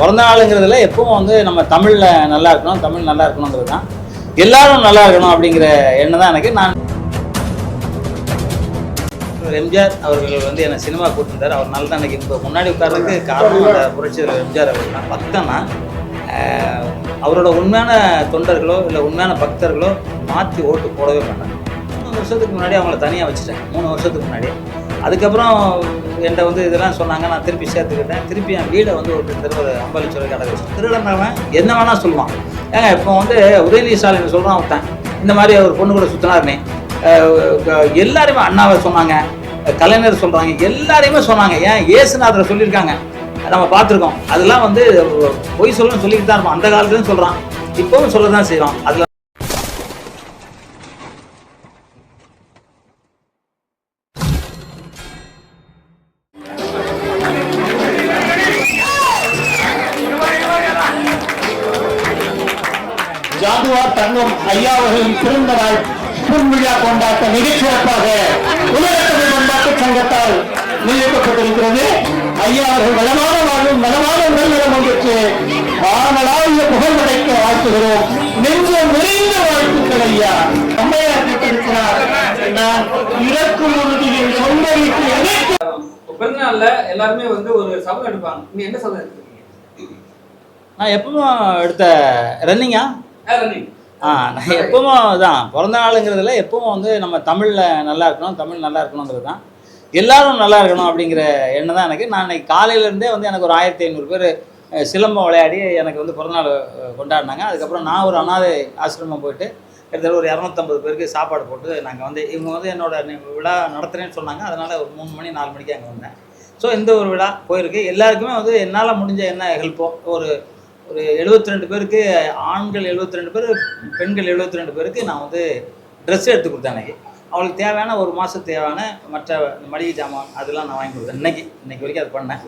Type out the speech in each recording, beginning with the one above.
பிறந்த நாளுங்கிறதுல எப்பவும் வந்து நம்ம தமிழில் நல்லா இருக்கணும் தமிழ் நல்லா இருக்கணுங்கிறது தான். எல்லாரும் நல்லா இருக்கணும் அப்படிங்கிற எண்ணம் தான் எனக்கு. நான் எம்ஜிஆர் அவர்கள் வந்து என்னை சினிமா கூட்டிருந்தார். அவர் நல்லா தான் எனக்கு இப்போ முன்னாடி உட்கார்றதுக்கு காரணம் அந்த புரட்சி எம்ஜிஆர் அவர்கள் தான். பக்தனா? அவரோட உண்மையான தொண்டர்களோ இல்லை உண்மையான பக்தர்களோ மாற்றி ஓட்டு போடவே மாட்டாங்க. மூணு வருஷத்துக்கு முன்னாடி அவங்கள தனியாக வச்சுட்டேன். மூணு வருஷத்துக்கு முன்னாடி அதுக்கப்புறம் என்கிட்ட வந்து இதெல்லாம் சொன்னாங்க நான் திருப்பி சேர்த்துக்கிட்டேன். திருப்பி என் வீடை வந்து ஒரு கிட்டத்தட்ட ஒரு கடை வச்சு திருடனவன் என்ன வேணால் சொல்லுவான். ஏங்க இப்போ வந்து உதயநிதி ஸ்டாலின் சொல்கிறான் ஒருத்தன். இந்த மாதிரி ஒரு பொண்ணு கூட சுற்றினாருனே எல்லாருமே அண்ணாவை சொன்னாங்க கலைஞர் சொல்கிறாங்க எல்லாரையுமே சொன்னாங்க. ஏன்? ஏசுநாதரை சொல்லியிருக்காங்க. நம்ம பார்த்துருக்கோம். அதெல்லாம் வந்து பொய் சொல்லணும்னு சொல்லிக்கிட்டு தான் இருப்போம் அந்த காலத்துலேயும் சொல்கிறான் இப்போவும் சொல்ல தான் செய்கிறோம் அதில் ஐயா அவர்களின் பிறந்த நாள் பொன்விழா கொண்டாட்ட மிகச்சிறப்பாக உலக தமிழ் பண்பாட்டு சங்கத்தால் நியமிக்கப்பட்டிருக்கிறது. ஐயா அவர்கள் வளமான வாழ்வும் நலமான உடல்நலம் ஒன்றுக்கு வானலாவிய புகழ் படைக்க வாழ்த்துகிறோம். நெஞ்ச நிறைந்த வாழ்த்துக்கள் ஐயா. அம்மையார் கேட்டிருக்கிறார் நான் இறக்கும் உறுதியில் சொந்த வீட்டில் எதைக்கு பிறந்த நாள்ல எல்லாருமே வந்து ஒரு சபதம் எடுப்பாங்க. நீங்க என்ன சபதம் எடுத்தீங்க? நான் எப்பவும் எடுத்த ரன்னிங்கா ஆ, ரன்னிங் ஆ நான் எப்பவும் தான் பிறந்த நாளுங்கிறதுல எப்பவும் வந்து நம்ம தமிழில் நல்லா இருக்கணும் தமிழ் நல்லா இருக்கணுங்கிறது தான். எல்லாரும் நல்லா இருக்கணும் அப்படிங்கிற எண்ணம் தான் எனக்கு. நான் இன்னைக்கு காலையிலேருந்தே வந்து எனக்கு ஒரு ஆயிரத்தி ஐநூறு பேர் சிலம்பம் விளையாடி எனக்கு வந்து பிறந்தநாள் கொண்டாடினாங்க. அதுக்கப்புறம் நான் ஒரு அனாதை ஆசிரமம் போயிட்டு கிட்டத்தட்ட ஒரு இரநூத்தம்பது பேருக்கு சாப்பாடு போட்டு நாங்கள் வந்து இவங்க வந்து என்னோட விழா நடத்துகிறேன்னு சொன்னாங்க. அதனால் ஒரு மூணு மணி நாலு மணிக்கு அங்கே வந்தேன். ஸோ இந்த ஒரு விழா போயிருக்கு. எல்லாருக்குமே வந்து என்னால் முடிஞ்ச என்ன ஹெல்ப்போ ஒரு ஒரு 72 ரெண்டு பேருக்கு ஆண்கள் 72 ரெண்டு பேர் பெண்கள் 72 ரெண்டு பேருக்கு நான் வந்து ட்ரெஸ் எடுத்து கொடுத்தேன் அன்னைக்கு. அவங்களுக்கு தேவையான ஒரு மாதத்துக்கு தேவையான மற்ற மளிகை ஜாமான் அதெல்லாம் நான் வாங்கி கொடுத்தேன். இன்னைக்கு இன்னைக்கு வரைக்கும் அது பண்ணேன்.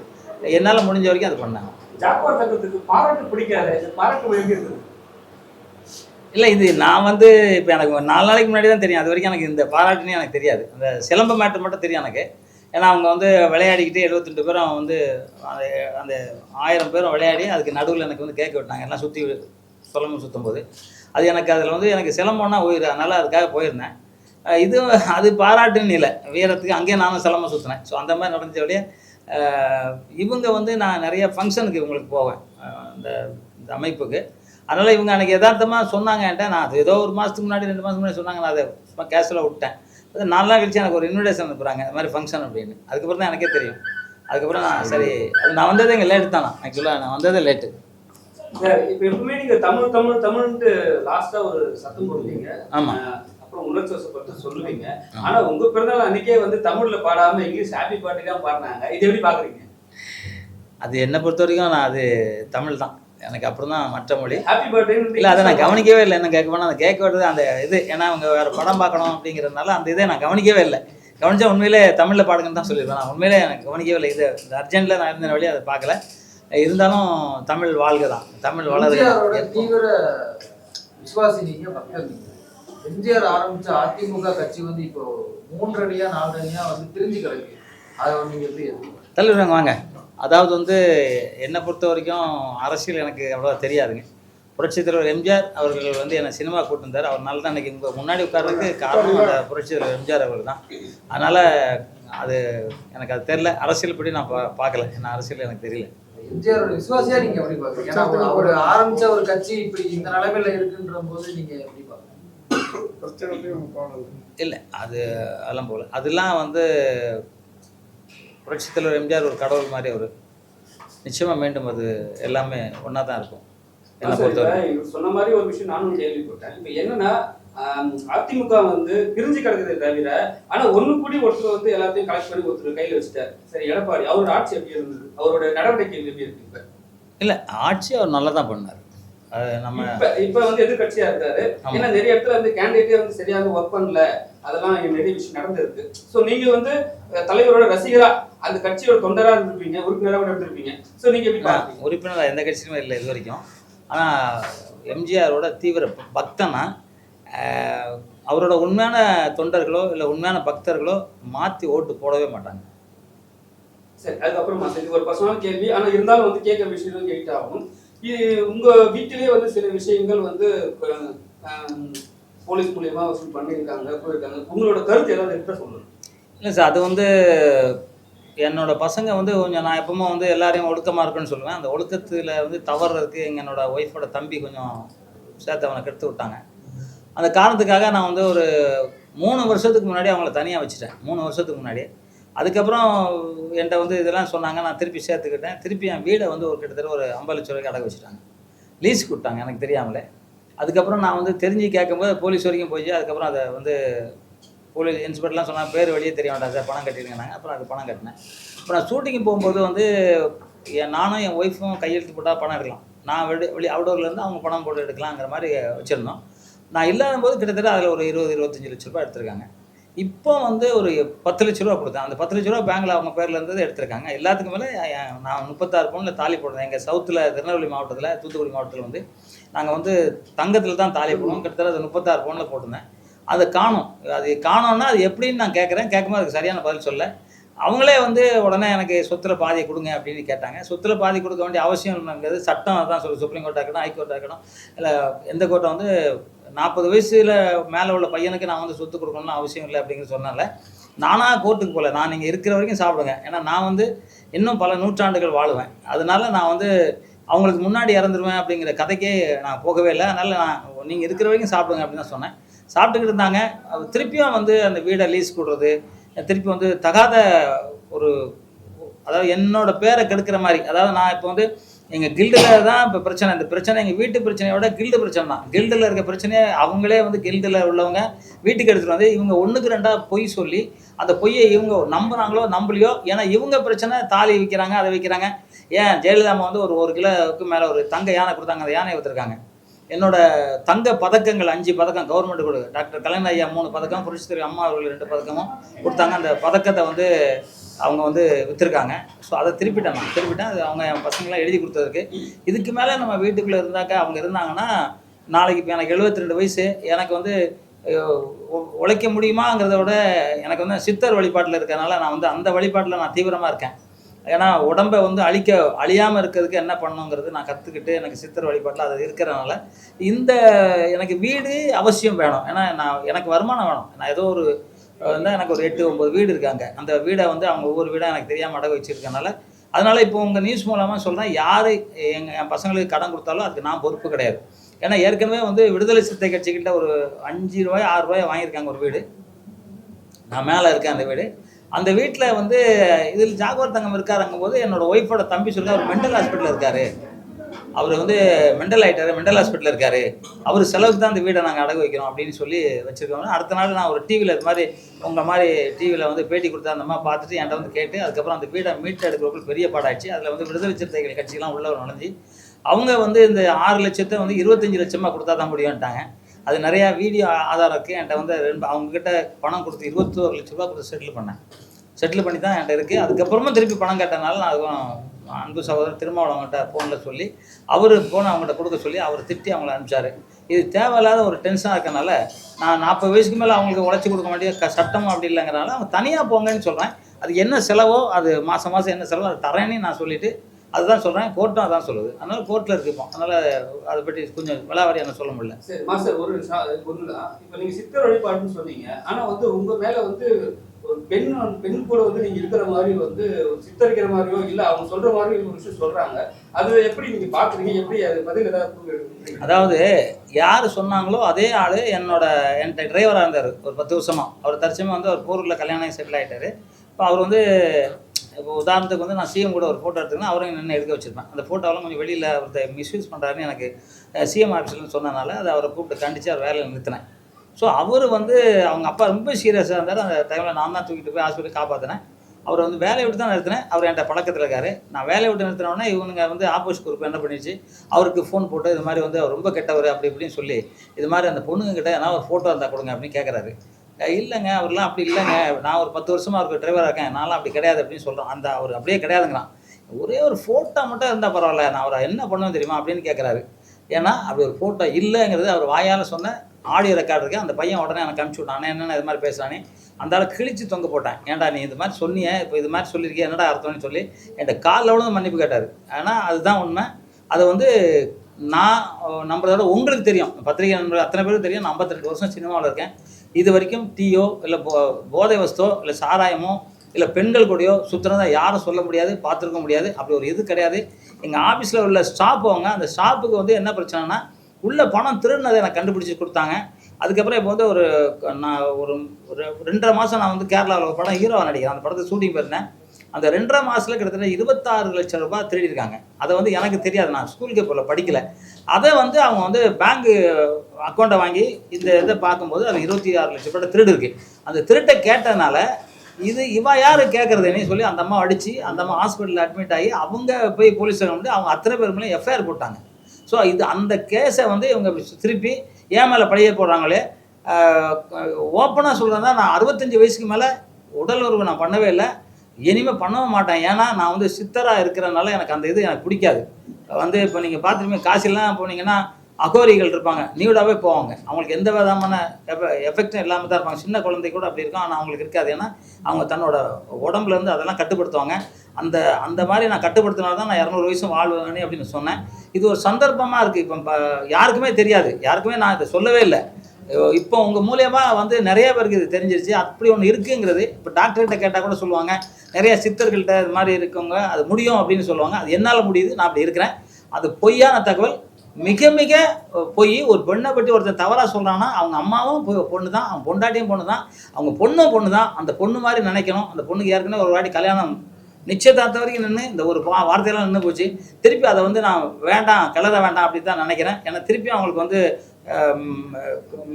என்னால் முடிஞ்ச வரைக்கும் அது பண்ணேன். ஜாக்குவார் தங்கத்துக்கு பாராட்டு பிடிக்காது? இந்த பாராட்டு எப்படி இருக்குது இல்லை இது நான் வந்து இப்போ எனக்கு நாலு நாளைக்கு முன்னாடி தான் தெரியும். அது வரைக்கும் எனக்கு இந்த பாராட்டுனே எனக்கு தெரியாது. அந்த சிலம்ப மேட்டு மட்டும் தெரியும் எனக்கு. ஏன்னா அவங்க வந்து விளையாடிக்கிட்டு 72 பேரும் வந்து அந்த அந்த ஆயிரம் பேரும் விளையாடி அதுக்கு நடுவில் எனக்கு வந்து கேட்க விட்டாங்க எல்லாம் சுற்றி சிலம்பம் சுற்றும் போது அது எனக்கு அதில் வந்து எனக்கு சிலம்பம்னா உயிர். அதனால் அதுக்காக போயிருந்தேன். இது அது பாராட்டுன்னு இல்லை. வீரத்துக்கு அங்கேயே நானும் சிலம்பம் சுற்றினேன் ஸோ அந்த மாதிரி நடந்தபடியே இவங்க வந்து நான் நிறைய ஃபங்க்ஷனுக்கு இவங்களுக்கு போவேன். இந்த இந்த அமைப்புக்கு. அதனால் இவங்க அன்றைக்கி யதார்த்தமாக சொன்னாங்க என்கிட்ட. நான் அது ஏதோ ஒரு மாதத்துக்கு முன்னாடி ரெண்டு மாதத்துக்கு முன்னாடி சொன்னாங்க. நான் அதை சும்மா கேஷுவலாக விட்டேன். நாலு நாள் கழிச்சு எனக்கு ஒரு இன்விடேஷன் அனுப்புகிறாங்க இந்த மாதிரி ஃபங்க்ஷன் அப்படின்னு. அதுக்கப்புறம் தான் எனக்கே தெரியும். அதுக்கப்புறம் நான் சரி அது நான் வந்ததே இங்கே லேட்டு தானா? ஆக்சுவலாக நான் வந்ததே லேட்டு இப்ப எப்பவுமே நீங்க தமிழ் தமிழ் தமிழ்ன்ட்டு லாஸ்டா ஒரு சத்தம் போடுவீங்க. ஆமா. அஹ், அப்புறம் உணர்ச்சி சொல்லுவீங்க. ஆனா உங்க பிறந்தநாள் அன்னைக்கே வந்து தமிழ்ல பாடாம இங்கிலீஷ் ஹாப்பி பாட்டுக்கா பாடினாங்க. இது எப்படி பாக்குறீங்க? அது என்னை பொறுத்த வரைக்கும் நான் அது தமிழ் தான் எனக்கு அப்புறம் தான் மற்ற மொழி. ஹாப்பி பர்த்டே இல்லை அதை நான் கவனிக்கவே இல்லை. என்ன கேட்க போனால் அந்த கேட்க விடுறது அந்த இது ஏன்னா அவங்க வேறு படம் பார்க்கணும் அப்படிங்கிறதுனால அந்த இதை நான் கவனிக்கவே இல்லை. கவனிச்சா உண்மையிலே தமிழில் பாடுங்கன்னு தான் சொல்லியிருப்பேன் நான் உண்மையிலே எனக்கு கவனிக்கவே இல்லை. இது இந்த அர்ஜென்ட்டில் நான் இருந்த வழி அதை பார்க்கல. இருந்தாலும் தமிழ் வாழ்க தான். தமிழ் வளருது தீவிர விசுவாசி நீங்க பக்தர் நீங்க எம்ஜிஆர் ஆரம்பிச்ச அதிமுக கட்சி வந்து இப்போ மூன்றடியா நாலடியா வந்து பிரிஞ்சு கிடக்கு. அதை நீங்க எப்படி? தலைவருங்க வாங்க. அதாவது வந்து என்னை பொறுத்த வரைக்கும் அரசியல் எனக்கு அவ்வளோ தெரியாதுங்க. புரட்சித் தலைவர் எம்ஜிஆர் அவர்கள் வந்து என்னை சினிமா கூட்டிருந்தார் அவர் நல்லா தான் எனக்கு இங்கே முன்னாடி உட்கார்றதுக்கு காரணம் அந்த புரட்சித் தலைவர் எம்ஜிஆர் அவர்கள் தான். அதனால் அது எனக்கு அது தெரில அரசியல் படி நான் பா பார்க்கல. என்ன அரசியல் எனக்கு தெரியல. எம்ஜிஆரோட விசுவாசியா நீங்க எப்படி பாக்குறீங்க ஏன்னா அவர் அவர் ஆரம்பிச்ச ஒரு கட்சி இப்படி இந்த நிலைமையில இருக்குன்ற போது நீங்க எப்படி பாக்குறீங்க இல்லை அது அதெல்லாம் போகல அதெல்லாம் வந்து புரட்சித் தலைவர் எம்ஜிஆர் ஒரு கடவுள் மாதிரி அவர். நிச்சயமாக மீண்டும் அது எல்லாமே ஒன்றா தான் இருக்கும். என்னை பொறுத்தவரை. சொன்ன மாதிரி ஒரு விஷயம் நானும் கேள்விப்பட்டேன். இப்ப என்னன்னா அதிமுக வந்து பிரிஞ்சு கிடக்குதே தவிர ஆனா ஒண்ணு கூடி ஒருத்தர் வந்து எல்லாத்தையும் கலெக்ட் பண்ணி ஒருத்தர் கையில வச்சுட்டாரு. சரி எடப்பாடி அவரோட ஆட்சி எப்படி இருந்தது? அவரோட நடவடிக்கைகள் எப்படி இருக்கு இப்ப? இல்லை ஆட்சி அவர் நல்லா தான் பண்ணார் நம்ம இப்ப வந்து எதிர்கட்சியா இருக்காரு. ஏன்னா நிறைய இடத்துல வந்து கேண்டிடேட்டே வந்து சரியாக ஒர்க் பண்ணல. அதெல்லாம் நிறைய விஷயம் நடந்திருக்கு. சோ நீங்க வந்து தலைவரோட ரசிகரா அந்த கட்சியோட தொண்டரா இருந்திருப்பீங்க உறுப்பினரா கூட இருந்திருப்பீங்க. சோ நீங்க எப்படி உறுப்பினர் எந்த கட்சியிலுமே இல்லை இது வரைக்கும். ஆனால் எம்ஜிஆரோட தீவிர பக்தனா அவரோட உண்மையான தொண்டர்களோ இல்லை உண்மையான பக்தர்களோ மாற்றி ஓட்டு போடவே மாட்டாங்க. சரி அதுக்கப்புறம் இது ஒரு பர்சனல் கேள்வி. ஆனா இருந்தாலும் வந்து கேட்க விஷயம் கேட்டு ஆகும் இது உங்க வீட்டிலேயே வந்து சில விஷயங்கள் வந்து போலீஸ் மூலியமா வசூல் பண்ணியிருக்காங்க போயிருக்காங்க. உங்களோட கருத்து ஏதாவது இருக்க சொல்லணும் இல்லை சார் அது வந்து என்னோட பசங்க வந்து கொஞ்சம் நான் எப்பவுமே வந்து எல்லாரையும் ஒழுக்கமாக இருக்குன்னு சொல்லுவேன். அந்த ஒழுக்கத்தில் வந்து தவறுறதுக்கு என்னோட ஒய்ஃபோட தம்பி கொஞ்சம் சேர்த்து அவனை கெடுத்து விட்டாங்க. அந்த காரணத்துக்காக நான் வந்து ஒரு மூணு வருஷத்துக்கு முன்னாடி அவங்கள தனியாக வச்சுட்டேன். மூணு வருஷத்துக்கு முன்னாடி அதுக்கப்புறம் என்கிட்ட வந்து இதெல்லாம் சொன்னாங்க. நான் திருப்பி சேர்த்துக்கிட்டேன். திருப்பி என் வீடை வந்து ஒரு கிட்டத்தட்ட ஒரு ஐம்பது லட்ச ரூபாய்க்கு அடகு வச்சுட்டாங்க. லீஸ் கொடுத்தாங்க எனக்கு தெரியாமலே. அதுக்கப்புறம் நான் வந்து தெரிஞ்சு கேட்கும்போது போலீஸ் வரைக்கும் போய் அதுக்கப்புறம் அதை வந்து போலீஸ் இன்ஸ்பெக்டர்லாம் சொன்னாங்க பேர் வெளியே தெரிய வேண்டாம் சார். பணம் கட்டிடுங்கனாங்க அப்புறம் அது பணம் கட்டினேன். அப்புறம் நான் ஷூட்டிங் போகும்போது வந்து என் நானும் என் ஒய்ஃபும் கையெழுத்து போட்டால் பணம் எடுக்கலாம். நான் வெளி வெளி அவுடோர்லேருந்து அவங்க பணம் போட்டு எடுக்கலாங்கிற மாதிரி வச்சுருந்தோம். நான் இல்லாத போது கிட்டத்தட்ட அதில் ஒரு இருபது இருபத்தஞ்சி லட்ச ரூபா எடுத்திருக்காங்க. இப்போ வந்து ஒரு பத்து லட்ச ரூபா கொடுத்தேன். அந்த பத்து லட்ச ரூபா பேங்க்கில் அவங்க பேரில் இருந்தது எடுத்திருக்காங்க. எல்லாத்துக்கும் மேலே நான் முப்பத்தாறு பவுனில் தாலி போடுறேன் எங்கள் சவுத்தில் திருநெல்வேலி மாவட்டத்தில் தூத்துக்குடி மாவட்டத்தில் வந்து நாங்கள் வந்து தங்கத்தில் தான் தாலி போடுவோம். கிட்டத்தட்ட அது முப்பத்தாறு பவுனில் போட்டிருந்தேன். அதை காணும். அது காணோன்னா அது எப்படின்னு நான் கேட்குறேன். கேட்கும்போது அதுக்கு சரியான பதில் சொல்ல. அவங்களே வந்து உடனே எனக்கு சொத்துல பாதியை கொடுங்க அப்படின்னு கேட்டாங்க. சொத்துல பாதி கொடுக்க வேண்டிய அவசியம் இல்லைங்கிறது சட்டம் அதான் சொல்லு சுப்ரீம் கோர்ட்டாக இருக்கட்டும் ஹைகோர்ட்டாக இருக்கட்டும் இல்லை எந்த கோர்ட்டை வந்து நாற்பது வயசுல மேலே உள்ள பையனுக்கு நான் வந்து சொத்து கொடுக்கணும்னு அவசியம் இல்லை அப்படிங்கிறது சொன்னால நானாக கோர்ட்டுக்கு போகல நான் நீங்கள் இருக்கிற வரைக்கும் சாப்பிடுங்க ஏன்னா நான் வந்து இன்னும் பல நூற்றாண்டுகள் வாழுவேன். அதனால நான் வந்து அவங்களுக்கு முன்னாடி இறந்துருவேன் அப்படிங்கிற கதைக்கே நான் போகவே இல்லை. அதனால் நான் நீங்கள் இருக்கிற வரைக்கும் சாப்பிடுங்க அப்படின்னு தான் சொன்னேன். சாப்பிட்டுக்கிட்டு இருந்தாங்க. திருப்பியும் வந்து அந்த வீடை லீஸ் கொடுறது திருப்பி வந்து தகாத ஒரு அதாவது என்னோட பேரை கெடுக்கிற மாதிரி. அதாவது நான் இப்போ வந்து எங்கள் கில்டில் தான் இப்போ பிரச்சனை. இந்த பிரச்சனை எங்கள் வீட்டு பிரச்சனையோட கில்டு பிரச்சனை தான். கில்டில் இருக்க பிரச்சனையே அவங்களே வந்து கில்டில் உள்ளவங்க வீட்டுக்கு எடுத்துகிட்டு வந்து இவங்க ஒன்றுக்கு ரெண்டாக பொய் சொல்லி அந்த பொய்யை இவங்க நம்புனாங்களோ நம்பலையோ ஏன்னா இவங்க பிரச்சனை தாலி விற்கிறாங்க அதை விற்கிறாங்க ஏன் ஜெயலலிதா அம்மா வந்து ஒரு ஒரு கிலோவுக்கு மேலே ஒரு தங்க யானை கொடுத்தாங்க. அந்த யானை வைத்திருக்காங்க என்னோட தங்க பதக்கங்கள் அஞ்சு பதக்கம் கவர்மெண்ட் கொடு. டாக்டர் கலைஞர் ஐயா மூணு பதக்கம் புரட்சி அம்மா அவர்கள் ரெண்டு பதக்கமும் கொடுத்தாங்க. அந்த பதக்கத்தை வந்து அவங்க வந்து விற்றுருக்காங்க ஸோ அதை திருப்பிட்டேன் நான். திருப்பிட்டேன். அது அவங்க என் பசங்களாம் எழுதி கொடுத்ததுக்கு. இதுக்கு மேலே நம்ம வீட்டுக்குள்ளே இருந்தாக்கா அவங்க இருந்தாங்கன்னா நாளைக்கு இப்போ எனக்கு 72 ரெண்டு வயசு. எனக்கு வந்து உழைக்க முடியுமாங்கிறத விட எனக்கு வந்து சித்தர் வழிபாட்டில் இருக்கிறதுனால நான் வந்து அந்த வழிபாட்டில் நான் தீவிரமாக இருக்கேன். ஏன்னா உடம்பை வந்து அழிக்க அழியாமல் இருக்கிறதுக்கு என்ன பண்ணணுங்கிறது நான் கற்றுக்கிட்டு எனக்கு சித்தர் வழிபாட்டில் அது இருக்கிறனால இந்த எனக்கு வீடு அவசியம் வேணும். ஏன்னா நான் எனக்கு வருமானம் வேணும். நான் ஏதோ ஒரு வந்து எனக்கு ஒரு எட்டு ஒம்பது வீடு இருக்காங்க அந்த வீடை வந்து அவங்க ஒவ்வொரு வீடாக எனக்கு தெரியாமல் அடகு வச்சுருக்கனால அதனால் இப்போ உங்கள் நியூஸ் மூலமாக சொல்கிறேன் யார் எங்கள் என் பசங்களுக்கு கடன் கொடுத்தாலும் அதுக்கு நான் பொறுப்பு கிடையாது. ஏன்னா ஏற்கனவே வந்து விடுதலை சிறுத்தை கட்சிக்கிட்ட ஒரு அஞ்சு ரூபாய் ஆறு ரூபாய் வாங்கியிருக்காங்க ஒரு வீடு. நான் மேலே இருக்கேன் அந்த வீடு. அந்த வீட்டில் வந்து இதில் ஜாகுவார் தங்கம் இருக்காருங்கும் போது என்னோட ஒய்ஃபோட தம்பி சொல்லி அவர் மென்டல் ஹாஸ்பிட்டலில் இருக்கார். அவர் வந்து மெண்டல் ஆகிட்டார் மென்டல் ஹாஸ்பிட்டலில் இருக்கார். அவர் செலவுக்கு தான் இந்த வீடை நாங்கள் அடகு வைக்கிறோம் அப்படின்னு சொல்லி வச்சுருக்கோம். அடுத்த நாள் நான் ஒரு டிவியில் இது மாதிரி உங்கள் மாதிரி டிவியில் வந்து பேட்டி கொடுத்தா அந்த மாதிரி பார்த்துட்டு என்கிட்ட வந்து கேட்டு அதுக்கப்புறம் அந்த வீடை மீட்டு எடுக்கிறப்ப பெரிய பாடாச்சு அதில் வந்து விடுதலை சிறுத்தைகள் கட்சியெல்லாம் உள்ள நுழைஞ்சி அவங்க வந்து இந்த ஆறு லட்சத்தை வந்து இருபத்தஞ்சி லட்சமாக கொடுத்தா தான் முடியும்ட்டாங்க அது நிறையா வீடியோ ஆதாரம் இருக்குது என்கிட்ட வந்து ரெண்டு அவங்கக்கிட்ட பணம் கொடுத்து இருபத்தோரு லட்ச ரூபா கொடுத்து செட்டில் பண்ணேன். செட்டில் பண்ணி தான் என்கிட்ட இருக்குது அதுக்கப்புறமா திருப்பி பணம் கேட்டனால நான் அதுவும் அன்பு சகோதரர் திருமாவளவங்கிட்ட ஃபோனில் சொல்லி அவர் ஃபோனை அவங்ககிட்ட கொடுக்க சொல்லி அவர் திட்டி அவங்கள அனுப்பிச்சாரு. இது தேவையில்லாத ஒரு டென்ஷனாக இருக்கனால நான் நாற்பது வயசுக்கு மேலே அவங்களுக்கு உழைச்சி கொடுக்க வேண்டிய க சட்டம் அப்படி இல்லைங்கிறனால அவங்க தனியாக போங்கன்னு சொல்கிறேன் அது என்ன செலவோ அது மாதம் மாதம் என்ன செலவோ அதை தரேன்னு நான் சொல்லிவிட்டு அதுதான் சொல்கிறேன் கோர்ட்டும் அதான் சொல்லுது. அதனால கோர்ட்டில் இருக்கு இப்போ. அதனால் அதை பற்றி கொஞ்சம் விளாவாரி என்ன சொல்ல முடியல. சரி மாஸ்டர் ஒரு அது ஒண்ணுதான் இப்போ நீங்க சித்தர் வழிபாடுன்னு சொன்னீங்க. ஆனா வந்து உங்க மேல வந்து ஒரு பெண் பெண் கூட வந்து நீங்க இருக்கிற மாதிரி வந்து சித்தரிக்கிற மாதிரியோ இல்ல அவங்க சொல்ற மாதிரி ஒரு விஷயம் சொல்றாங்க. அது எப்படி நீங்க பாக்குறீங்க? எப்படி அது பதில் ஏதாவது? அதாவது யார் சொன்னாங்களோ அதே ஆள் என்னோட என்கிட்ட டிரைவராக இருந்தார் ஒரு பத்து வருஷமா. அவர் தற்சமயம் வந்து அவர் போரூரில் கல்யாணம் செட்டில் ஆகிட்டாரு இப்போ அவர் வந்து இப்போ உதாரணத்துக்கு வந்து நான் சிஎம் கூட ஒரு ஃபோட்டோ எடுத்துக்கணும் அவரையும் நின்று எடுக்க வச்சிருப்பேன் அந்த ஃபோட்டோவெலாம் கொஞ்சம் வெளியில் ஒருத்தர் மிஸ்யூஸ் பண்ணுறாருன்னு எனக்கு சிஎம் ஆஃபீஸில் சொன்னனால அதை அவரை கூப்பிட்டு கண்டித்து அவர் வேலையில் நிறுத்தினேன். ஸோ அவர் வந்து அவங்க அப்பா ரொம்ப சீரியஸாக இருந்தார். அந்த டைமில் நான் தான் தூக்கிட்டு போய் ஹாஸ்பிட்டல் காப்பாற்றினேன் அவரை வந்து வேலையை விட்டு தான் நிறுத்தினேன். அவர் என்கிட்ட பழக்கத்தில் இருக்காரு. நான் வேலையை விட்டு நிறுத்தினோடனே இவனுங்க வந்து ஆப்போசிட் குரூப் என்ன பண்ணிச்சு அவருக்கு ஃபோன் போட்டு இது மாதிரி வந்து அவர் ரொம்ப கெட்டவர் அப்படி இப்படின்னு சொல்லி இது மாதிரி அந்த பொண்ணுங்க கிட்ட ஏன்னா ஒரு ஃபோட்டோ இருந்தால் கொடுங்க அப்படின்னு கேட்குறாரு இல்லைங்க அவர்லாம் அப்படி இல்லைங்க. நான் ஒரு பத்து வருஷமாக அவருக்கு டிரைவராக இருக்கேன். நான்லாம் அப்படி கிடையாது அப்படின்னு சொல்கிறோம் அந்த அவர் அப்படியே கிடையாதுங்கிறான். ஒரே ஒரு ஃபோட்டோ மட்டும் இருந்தால் பரவாயில்ல. நான் அவரை என்ன பண்ணுவேன் தெரியுமா அப்படின்னு கேட்குறாரு ஏன்னா அப்படி ஒரு ஃபோட்டோ இல்லைங்கிறது அவர் வாயால் சொன்ன ஆடியோ ரெக்கார்டு இருக்கு. அந்த பையன் உடனே எனக்கு அனுப்பிச்சு விட்டான். அண்ணே, என்னென்ன இது மாதிரி பேசுறானே? அந்த ஆளை கிழிச்சு தொங்க போட்டேன். ஏன்டா நீ இது மாதிரி சொன்னியே? இப்போ இது மாதிரி சொல்லியிருக்கிய என்னடா அர்த்தம்னு சொல்லி என்கிட்ட காலில் விழுந்து மன்னிப்பு கேட்டார். ஆனால் அதுதான் உண்மை. அதை வந்து நான் நம்மளோட உங்களுக்கு தெரியும். பத்திரிகை நண்பர்கள் அத்தனை பேருக்கு தெரியும். நான் 52 வருஷம் சினிமாவில் இருக்கேன். இது வரைக்கும் டீயோ இல்லை போ போதை வஸ்தோ இல்லை சாராயமோ இல்லை பெண்கள் கூடயோ சுற்றுறதா யாரும் சொல்ல முடியாது பார்த்துருக்க முடியாது. அப்படி ஒரு இது கிடையாது. எங்கள் ஆஃபீஸில் உள்ள ஸ்டாஃப் அவங்க அந்த ஸ்டாஃபுக்கு வந்து என்ன பிரச்சனைனா உள்ள பணம் திருடினதை எனக்கு கண்டுபிடிச்சி கொடுத்தாங்க. அதுக்கப்புறம் இப்போ வந்து ஒரு நான் ஒரு ஒரு ரெண்டரை மாதம் நான் வந்து கேரளாவில் ஒரு படம் ஹீரோவாக நடிக்கிறேன். அந்த படத்தை ஷூட்டிங் போயிருந்தேன். அந்த ரெண்டரை மாதத்தில் கிட்டத்தட்ட இருபத்தாறு லட்சம் ரூபாய் திருடியிருக்காங்க. அதை வந்து எனக்கு தெரியாது நான் ஸ்கூலுக்கு போகல படிக்கல. அதை வந்து அவங்க வந்து பேங்க்கு அக்கௌண்ட்டை வாங்கி இந்த இதை பார்க்கும்போது அது இருபத்தி ஆறு லட்சம் ரூபாய் திருடு இருக்கு அந்த திருட்டை கேட்டதுனால இது இவா யார் கேட்குறதுன்னு சொல்லி அந்த அம்மா அடித்து அந்த அம்மா ஹாஸ்பிட்டலில் அட்மிட் ஆகி அவங்க போய் போலீஸ் வந்து அவங்க அத்தனை பேர் மேலே எஃப்ஐஆர் போட்டாங்க. ஸோ இது அந்த கேஸை வந்து இவங்க திருப்பி ஏன் மேலே பழைய போடுறாங்களே? ஓப்பனாக சொல்கிறதா நான் அறுபத்தஞ்சு வயசுக்கு மேலே உடல் உறவு நான் பண்ணவே இல்லை. இனிமேல் பண்ணவும் மாட்டேன். ஏன்னா நான் வந்து சித்தராக இருக்கிறனால எனக்கு அந்த இது எனக்கு பிடிக்காது. வந்து இப்போ நீங்கள் பார்த்துருமே காசிலாம் போனீங்கன்னா அகோரிகள் இருப்பாங்க. நியூடாகவே போவாங்க. அவங்களுக்கு எந்த விதமான எஃபெக்டும் இல்லாமல் தான் இருப்பாங்க. சின்ன குழந்தை கூட அப்படி இருக்கும் ஆனால் அவங்களுக்கு இருக்காது. ஏன்னா அவங்க தன்னோட உடம்புலேருந்து அதெல்லாம் கட்டுப்படுத்துவாங்க. அந்த அந்த மாதிரி நான் கட்டுப்படுத்தினால தான் நான் இரநூறு வயசும் வாழ்வேன்னு அப்படின்னு சொன்னேன். இது ஒரு சந்தர்ப்பமாக இருக்குது இப்போ யாருக்குமே தெரியாது. யாருக்குமே நான் இதை சொல்லவே இல்லை. இப்போ உங்கள் மூலியமாக வந்து நிறைய பேருக்கு இது தெரிஞ்சிருச்சு. அப்படி ஒன்று இருக்குங்கிறது இப்போ டாக்டர்கிட்ட கேட்டால் கூட சொல்லுவாங்க. நிறைய சித்தர்கள்ட்ட இது மாதிரி இருக்கவங்க அது முடியும் அப்படின்னு சொல்லுவாங்க. அது என்னால் முடியுது நான் அப்படி இருக்கிறேன். அது பொய்யான தகவல். மிக மிக பொய். ஒரு பெண்ணை பற்றி ஒருத்தன் தவறாக சொல்கிறான்னா அவங்க அம்மாவும் பொ- பொண்ணு தான் அவங்க பொண்டாட்டியும் பொண்ணு தான் அவங்க பொண்ணும் பொண்ணு தான் அந்த பொண்ணு மாதிரி நினைக்கணும். அந்த பொண்ணுக்கு ஏற்கனவே ஒரு வாட்டி கல்யாணம் நிச்சயதார்த்த வரைக்கும் நின்று இந்த ஒரு வா- வார்த்தையெல்லாம் நின்று போச்சு. திருப்பி அதை வந்து நான் வேண்டாம் கிளற வேண்டாம் அப்படி தான் நினைக்கிறேன். ஏன்னா திருப்பி அவங்களுக்கு வந்து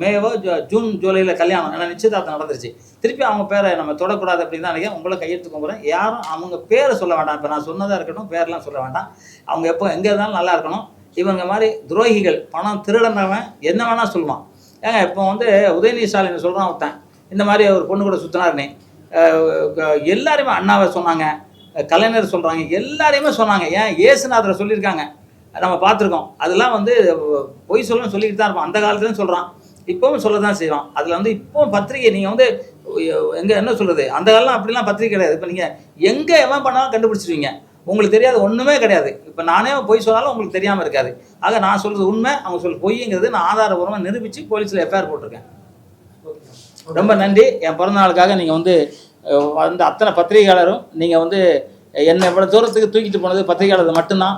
மேவோ ஜூன் ஜூலையில் கல்யாணம். ஏன்னா நிச்சயதார்த்தம் நடந்துருச்சு. திருப்பி அவங்க பேரை நம்ம தொடக்கூடாது அப்படின்னு தான் நினைக்கிறேன். உங்களை கையெழுத்து கும்புறேன் யாரும் அவங்க பேரை சொல்ல வேண்டாம். இப்போ நான் சொன்னதாக இருக்கட்டும் பேர்லாம் சொல்ல வேண்டாம். அவங்க எப்போ எங்கே இருந்தாலும் நல்லா இருக்கணும். இவங்க மாதிரி துரோகிகள் பணம் திருடனவன் என்ன வேணால் சொல்லுவான். ஏங்க இப்போ வந்து உதயநிதி ஸ்டாலின் சொல்கிறான் ஒருத்தன். இந்த மாதிரி ஒரு பொண்ணு கூட சுற்றினார்னே எல்லாருமே அண்ணாவை சொன்னாங்க. கலைஞர் சொல்கிறாங்க எல்லாரையுமே சொன்னாங்க. ஏன்? ஏசுநாதரை சொல்லியிருக்காங்க. நம்ம பார்த்துருக்கோம். அதெல்லாம் வந்து பொய் சொல்லணும்னு சொல்லிட்டு தான் இருப்போம். அந்த காலத்துலயும் சொல்கிறான் இப்போவும் சொல்ல தான் செய்வான். அதில் வந்து இப்போவும் பத்திரிகை நீங்கள் வந்து எங்கே என்ன சொல்கிறது அந்த காலம் அப்படிலாம் பத்திரிகை கிடையாது. இப்போ நீங்கள் எங்கே எவன் பண்ணாலும் கண்டுபிடிச்சிருவீங்க. உங்களுக்கு தெரியாது ஒன்றுமே கிடையாது. இப்போ நானே பொய் சொன்னாலும் உங்களுக்கு தெரியாமல் இருக்காது. ஆக நான் சொல்கிறது உண்மை அவங்க சொல்ல பொய்ங்கிறது நான் ஆதாரபூர்வமாக நிரூபித்து போலீஸில் எஃப்ஐஆர் போட்டிருக்கேன். ரொம்ப நன்றி. என் பிறந்த நாளுக்காக நீங்கள் வந்து அந்த வந்த அத்தனை பத்திரிகையாளரும் நீங்கள் வந்து என்னை இவ்வளோ தூரத்துக்கு தூக்கிட்டு போனது பத்திரிகையாளர் மட்டும்தான்.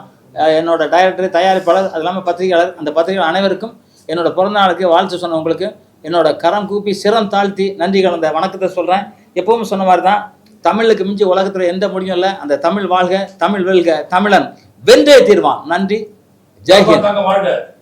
என்னோட டைரக்டர் தயாரிப்பாளர் அது இல்லாமல் பத்திரிகையாளர் அந்த பத்திரிகையாளர் அனைவருக்கும் என்னோட பிறந்த நாளுக்கு வாழ்த்து சொன்னவங்களுக்கு என்னோட கரம் கூப்பி சிரம் தாழ்த்தி நன்றி கலந்த வணக்கத்தை சொல்கிறேன் எப்பவும் சொன்ன மாதிரி தான் தமிழுக்கு மிஞ்சி உலகத்தில் எந்த முடியும் இல்லை. அந்த தமிழ் வாழ்க தமிழ் வெல்க தமிழன் வென்றே தீர்வான். நன்றி. ஜெய்ஹிந்த்